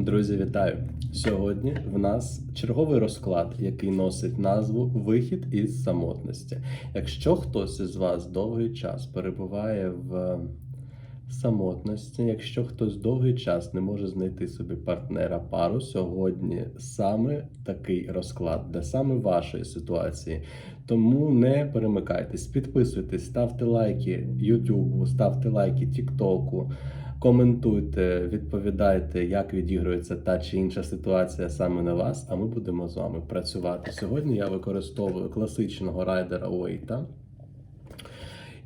Друзі, вітаю! Сьогодні в нас черговий розклад, який носить назву Вихід із самотності. Якщо хтось із вас довгий час перебуває в самотності, якщо хтось довгий час не може знайти собі партнера пару, сьогодні саме такий розклад для саме вашої ситуації. Тому не перемикайтесь, підписуйтесь, ставте лайки YouTube, ставте лайки TikTok. Коментуйте, відповідайте, як відігрується та чи інша ситуація саме на вас, а ми будемо з вами працювати. Сьогодні я використовую класичного райдера Уейта.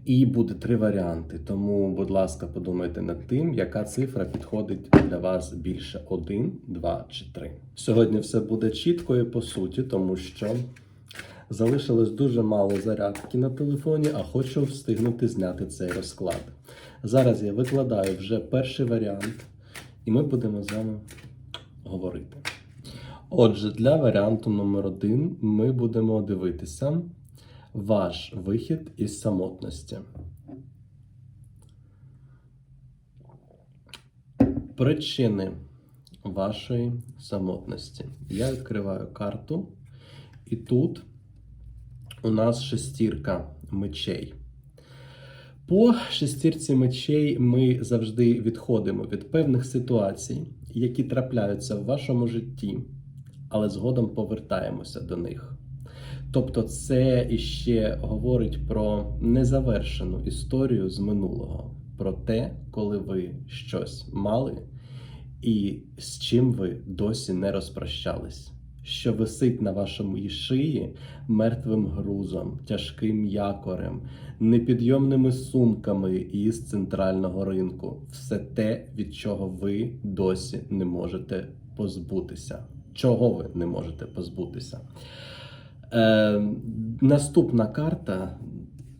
І буде три варіанти. Тому, будь ласка, подумайте над тим, яка цифра підходить для вас більше: один, два чи три. Сьогодні все буде чітко і по суті, тому що залишилось дуже мало зарядки на телефоні, а хочу встигнути зняти цей розклад. Зараз я викладаю вже перший варіант, і ми будемо з вами говорити. Отже, для варіанту номер один ми будемо дивитися ваш вихід із самотності. Причини вашої самотності. Я відкриваю карту, і тут у нас шестірка мечей. По шестірці мечей ми завжди відходимо від певних ситуацій, які трапляються в вашому житті, але згодом повертаємося до них. Тобто, це іще говорить про незавершену історію з минулого, про те, коли ви щось мали і з чим ви досі не розпрощались, що висить на вашому шиї мертвим грузом, тяжким якорем, непідйомними сумками із центрального ринку, все те, від чого ви досі не можете позбутися. Чого ви не можете позбутися? Е, наступна карта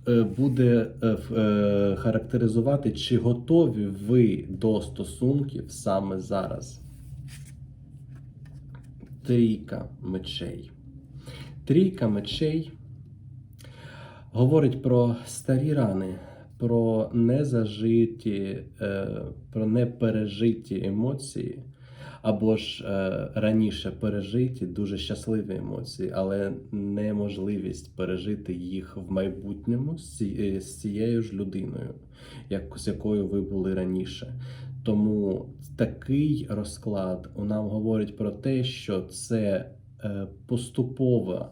е, буде е, е, характеризувати, чи готові ви до стосунків саме зараз. Трійка мечей. Трійка мечей говорить про старі рани, про незажиті, е, про непережиті емоції, або ж е, раніше пережиті дуже щасливі емоції, але неможливість пережити їх в майбутньому з е, цією ж людиною, як, з якою ви були раніше. Тому такий розклад нам говорить про те, що це е, поступове,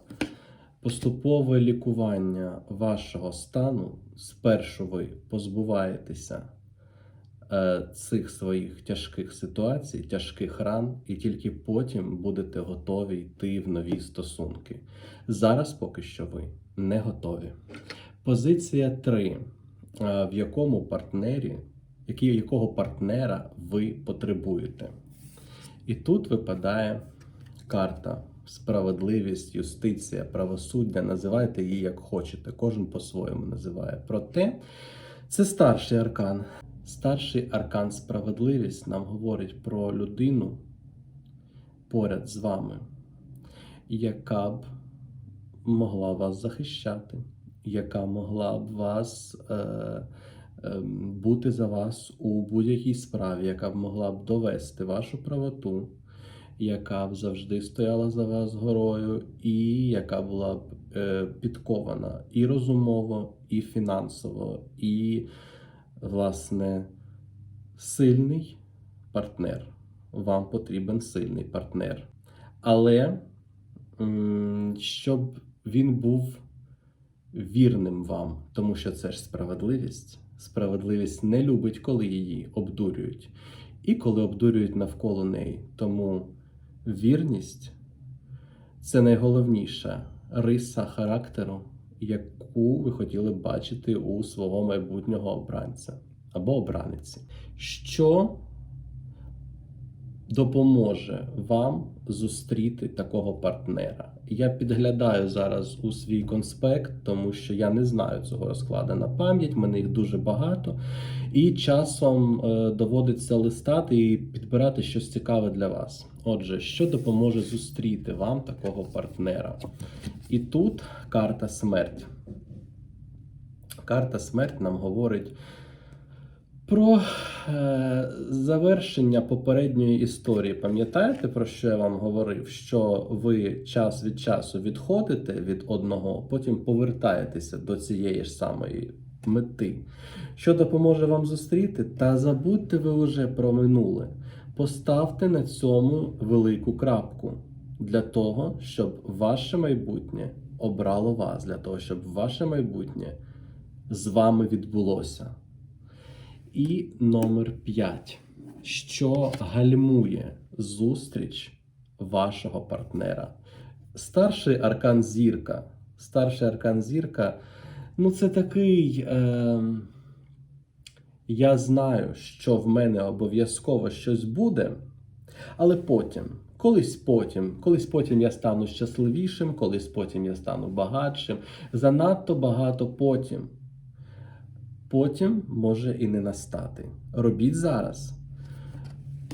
поступове лікування вашого стану. Спершу ви позбуваєтеся е, цих своїх тяжких ситуацій, тяжких ран, і тільки потім будете готові йти в нові стосунки. Зараз поки що ви не готові. Позиція 3, в якому партнері, який, якого партнера ви потребуєте. І тут випадає карта справедливість, юстиція, правосуддя. Називайте її як хочете, кожен по-своєму називає. Проте це старший аркан. Старший аркан справедливість нам говорить про людину поряд з вами, яка б могла вас захищати, яка могла б вас е, бути за вас у будь-якій справі, яка б могла б довести вашу правоту, яка б завжди стояла за вас горою, і яка була б е, підкована і розумово, і фінансово, і, власне, сильний партнер. Вам потрібен сильний партнер. Але щоб він був вірним вам, тому що це ж справедливість. Справедливість не любить, коли її обдурюють, і коли обдурюють навколо неї. Тому вірність це найголовніша риса характеру, яку ви хотіли бачити у свого майбутнього обранця або обраниці. Що допоможе вам зустріти такого партнера. Я підглядаю зараз у свій конспект, тому що я не знаю цього розкладу на пам'ять, мене їх дуже багато, і часом е, доводиться листати і підбирати щось цікаве для вас. Отже, що допоможе зустріти вам такого партнера? І тут карта смерть. Карта смерть нам говорить Про е, завершення попередньої історії. Пам'ятаєте, про що я вам говорив? Що ви час від часу відходите від одного, потім повертаєтеся до цієї ж самої мети, що допоможе вам зустріти, та забудьте ви вже про минуле. Поставте на цьому велику крапку для того, щоб ваше майбутнє обрало вас, для того, щоб ваше майбутнє з вами відбулося. І номер 5. Що гальмує зустріч вашого партнера? Старший аркан зірка. Старший аркан зірка ну, це такий. Е, я знаю, що в мене обов'язково щось буде, але потім, колись потім, колись потім я стану щасливішим, колись потім я стану багатшим. Занадто багато потім потім може і не настати. Робіть зараз.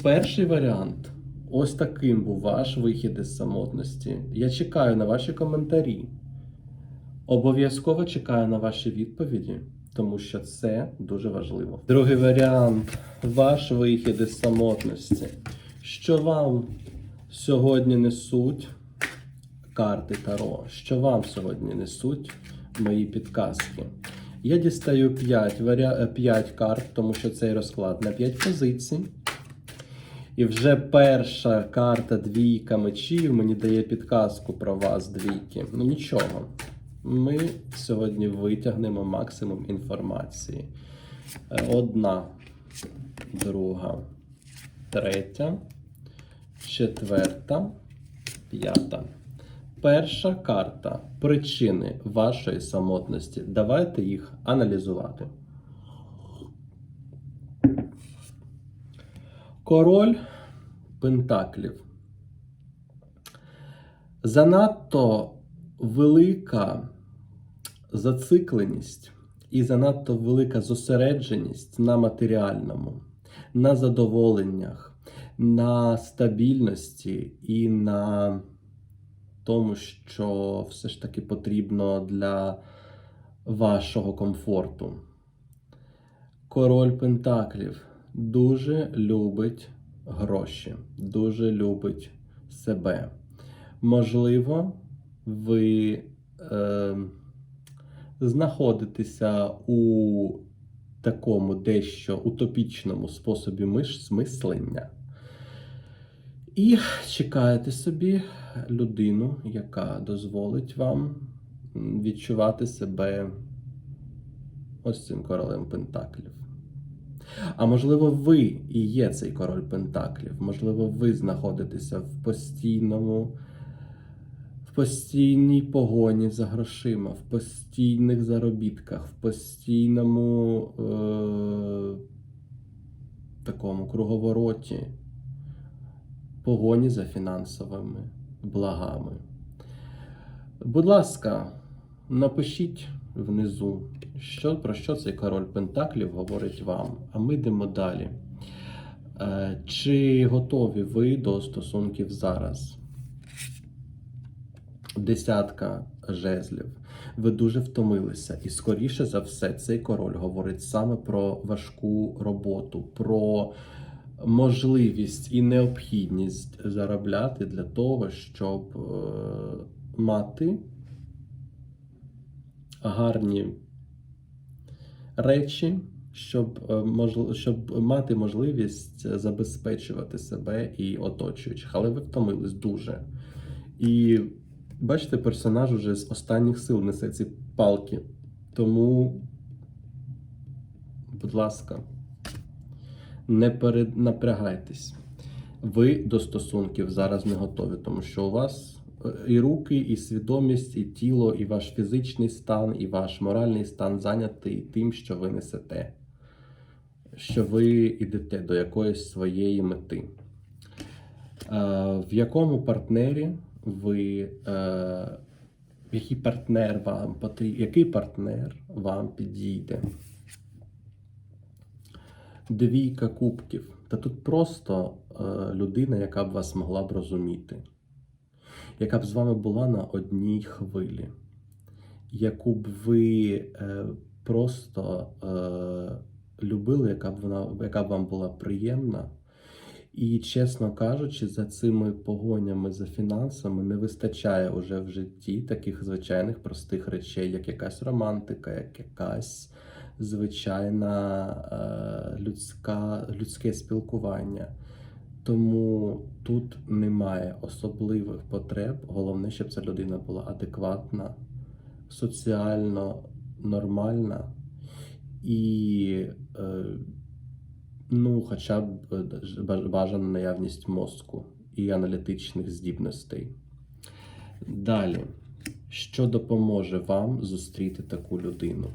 Перший варіант ось таким був ваш вихід із самотності. Я чекаю на ваші коментарі. Обов'язково чекаю на ваші відповіді, тому що це дуже важливо. Другий варіант ваш вихід із самотності. Що вам сьогодні несуть карти Таро? Що вам сьогодні несуть мої підказки? Я дістаю 5, варіа... 5 карт, тому що цей розклад на 5 позицій. І вже перша карта двійка мечів мені дає підказку про вас двійки. Ну нічого. Ми сьогодні витягнемо максимум інформації. Е, Одна, друга, третя, четверта, п'ята. Перша карта причини вашої самотності. Давайте їх аналізувати. Король Пентаклів. Занадто велика зацикленість і занадто велика зосередженість на матеріальному, на задоволеннях, на стабільності і на тому, що все ж таки потрібно для вашого комфорту. Король Пентаклів дуже любить гроші, дуже любить себе. Можливо, ви е, знаходитеся у такому дещо утопічному способі мислення. І чекаєте собі людину, яка дозволить вам відчувати себе ось цим королем Пентаклів. А можливо, ви і є цей король Пентаклів. Можливо, ви знаходитеся в постійному, в постійній погоні за грошима, в постійних заробітках, в постійному е- такому круговороті погоні за фінансовими благами. Будь ласка, напишіть внизу, що, про що цей король Пентаклів говорить вам. А ми йдемо далі. Е, Чи готові ви до стосунків зараз? Десятка жезлів. Ви дуже втомилися, і скоріше за все, цей король говорить саме про важку роботу, про можливість і необхідність заробляти для того, щоб е, мати гарні речі, щоб, е, щоб мати можливість забезпечувати себе і оточуючих. Але ви втомились дуже. І бачите, персонаж уже з останніх сил несе ці палки. Тому, будь ласка, не перенапрягайтесь. Ви до стосунків зараз не готові, тому що у вас е, і руки, і свідомість, і тіло, і ваш фізичний стан, і ваш моральний стан зайнятий тим, що ви несете, що ви йдете до якоїсь своєї мети. Е, В якому партнері ви, е, який партнер вам потрібен, який партнер вам підійде? Двійка кубків. Та тут просто е, людина, яка б вас могла б розуміти, яка б з вами була на одній хвилі, яку б ви е, просто е, любили, яка б вона, яка б вам була приємна. І, чесно кажучи, за цими погонями за фінансами не вистачає уже в житті таких звичайних простих речей, як якась романтика, як якась звичайна е, людська, людське спілкування. Тому тут немає особливих потреб. Головне, щоб ця людина була адекватна, соціально нормальна і е, ну, хоча б е, бажана наявність мозку і аналітичних здібностей. Далі, що допоможе вам зустріти таку людину?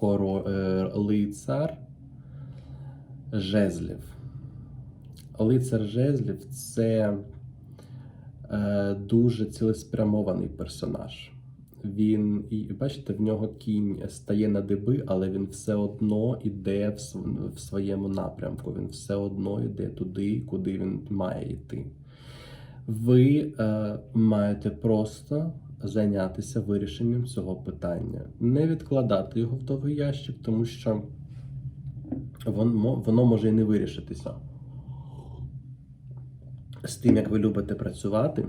Коро... е, Лицар жезлів. Лицар жезлів це е, дуже цілеспрямований персонаж. Він, і бачите, в нього кінь стає на диби, але він все одно йде в, своєму напрямку. Він все одно йде туди, куди він має йти. Ви е, маєте просто зайнятися вирішенням цього питання, не відкладати його в довгий ящик, тому що воно, може і не вирішитися. З тим, як ви любите працювати,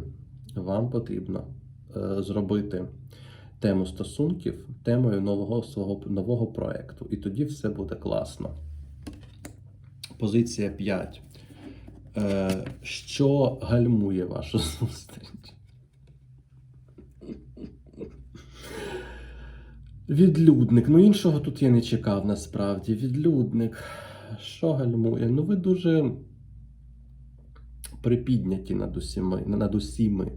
вам потрібно е, зробити тему стосунків темою нового свого нового проекту. І тоді все буде класно. Позиція 5. Е, що гальмує вашу зустріч? Відлюдник. Ну, іншого тут я не чекав насправді. Відлюдник. Що гальмує? Ну, ви дуже припідняті над усіми, над усіми.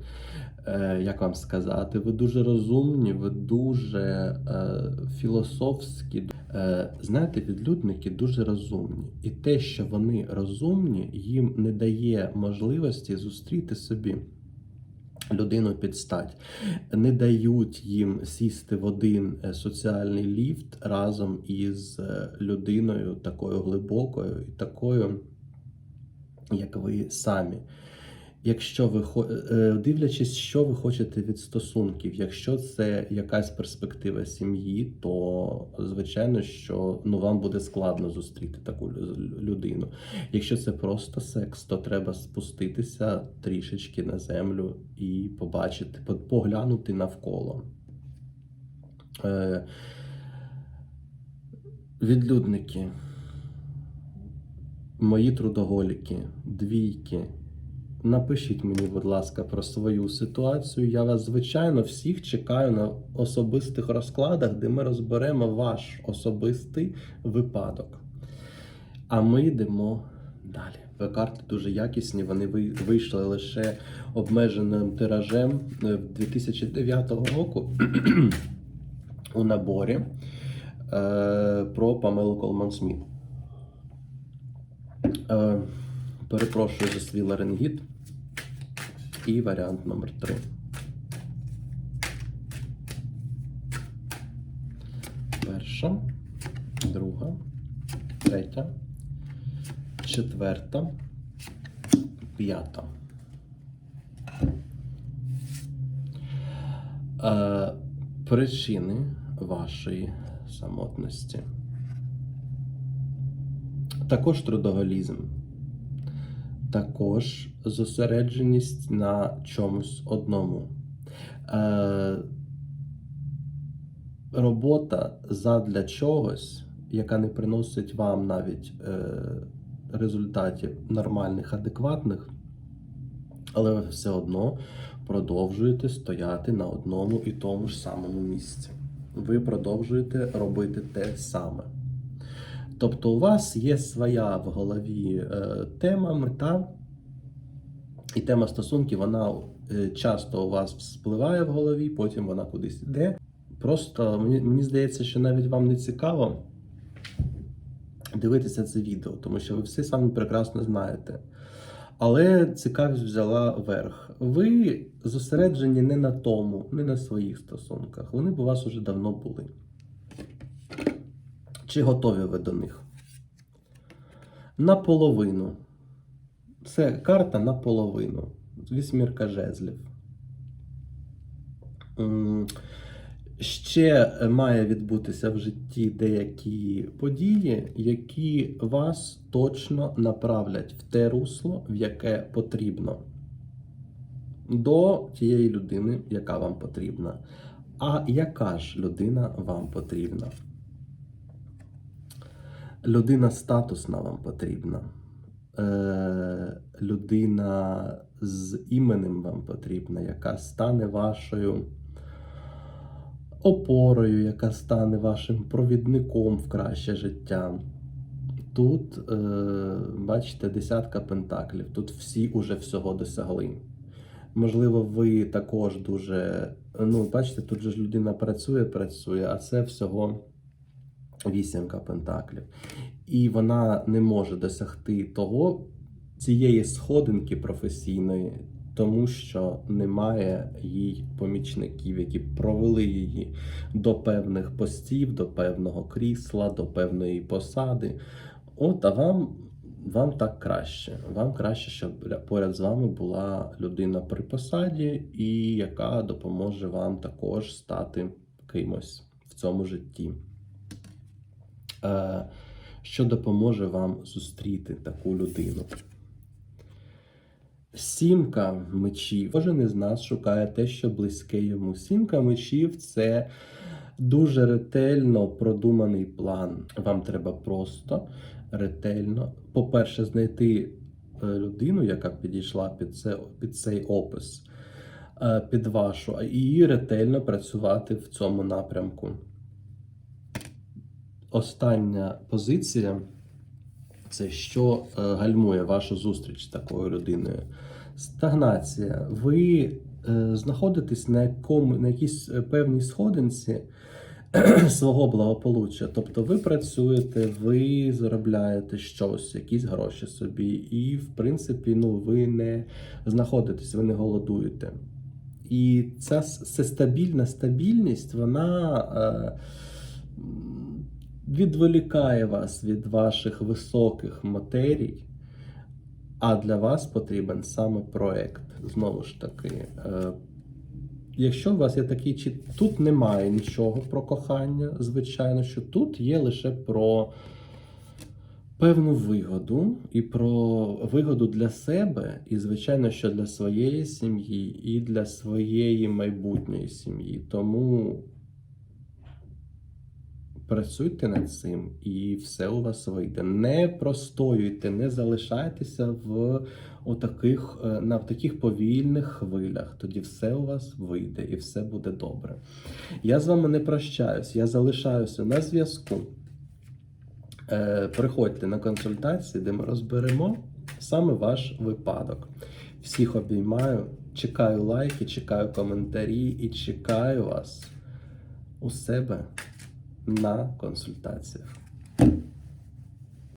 Е, як вам сказати, ви дуже розумні, ви дуже е, філософські. Е, знаєте, відлюдники дуже розумні. І те, що вони розумні, їм не дає можливості зустріти собі людину під стать. Не дають їм сісти в один е, соціальний ліфт разом із е, людиною такою глибокою і такою, як ви самі. Якщо ви хо- е, дивлячись, що ви хочете від стосунків, якщо це якась перспектива сім'ї, то звичайно, що ну вам буде складно зустріти таку людину. Якщо це просто секс, то треба спуститися трішечки на землю і побачити, поглянути навколо. Е, відлюдники, мої трудоголіки, двійки. Напишіть мені, будь ласка, про свою ситуацію. Я вас, звичайно, всіх чекаю на особистих розкладах, де ми розберемо ваш особистий випадок. А ми йдемо далі. Карти дуже якісні, вони вийшли лише обмеженим тиражем е, 2009 року у наборі е, про Памелу Колман Сміт. Е, перепрошую за свій ларингіт. І варіант номер 3. Перша, друга, третя, четверта, п'ята. Е, причини вашої самотності. Також трудоголізм. Також зосередженість на чомусь одному. Е, робота задля чогось, яка не приносить вам навіть е, результатів нормальних, адекватних, але ви все одно продовжуєте стояти на одному і тому ж самому місці. Ви продовжуєте робити те саме. Тобто у вас є своя в голові е, тема, мета, і тема стосунків, вона е, часто у вас вспливає в голові, потім вона кудись йде. Просто мені, мені здається, що навіть вам не цікаво дивитися це відео, тому що ви всі самі прекрасно знаєте. Але цікавість взяла верх. Ви зосереджені не на тому, не на своїх стосунках. Вони б у вас уже давно були. Чи готові ви до них? Наполовину. Це карта наполовину. Вісьмірка жезлів. Ще має відбутися в житті деякі події, які вас точно направлять в те русло, в яке потрібно. До тієї людини, яка вам потрібна. А яка ж людина вам потрібна? Людина статусна вам потрібна. Е, людина з іменем вам потрібна, яка стане вашою опорою, яка стане вашим провідником в краще життя. Тут, е, бачите, десятка пентаклів. Тут всі уже всього досягли. Можливо, ви також дуже. Ну, бачите, тут же ж людина працює, працює, а це всього вісімка пентаклів. І вона не може досягти того, цієї сходинки професійної, тому що немає їй помічників, які провели її до певних постів, до певного крісла, до певної посади. От, а вам, вам так краще. Вам краще, щоб поряд з вами була людина при посаді, і яка допоможе вам також стати кимось в цьому житті. Е, що допоможе вам зустріти таку людину. Сімка мечів. Кожен із нас шукає те, що близьке йому. Сімка мечів це дуже ретельно продуманий план. Вам треба просто ретельно, по-перше, знайти е, людину, яка підійшла під, це, під цей опис, е, під вашу, і ретельно працювати в цьому напрямку. Остання позиція це що е, гальмує вашу зустріч з такою людиною. Стагнація. Ви е, знаходитесь на, якому, на якійсь е, певній сходинці свого благополуччя. Тобто ви працюєте, ви заробляєте щось, якісь гроші собі, і, в принципі, ну, ви не знаходитесь, ви не голодуєте. І ця стабільна стабільність, вона. Е, відволікає вас від ваших високих матерій, а для вас потрібен саме проект. Знову ж таки, е, якщо у вас є такий чи тут немає нічого про кохання, звичайно, що тут є лише про певну вигоду і про вигоду для себе, і, звичайно, що для своєї сім'ї, і для своєї майбутньої сім'ї. Тому працюйте над цим, і все у вас вийде. Не простоюйте, не залишайтеся в отаких, е, на таких повільних хвилях. Тоді все у вас вийде і все буде добре. Я з вами не прощаюсь, я залишаюся на зв'язку. Е, Приходьте на консультації, де ми розберемо саме ваш випадок. Всіх обіймаю, чекаю лайки, чекаю коментарі і чекаю вас у себе на консультаціях.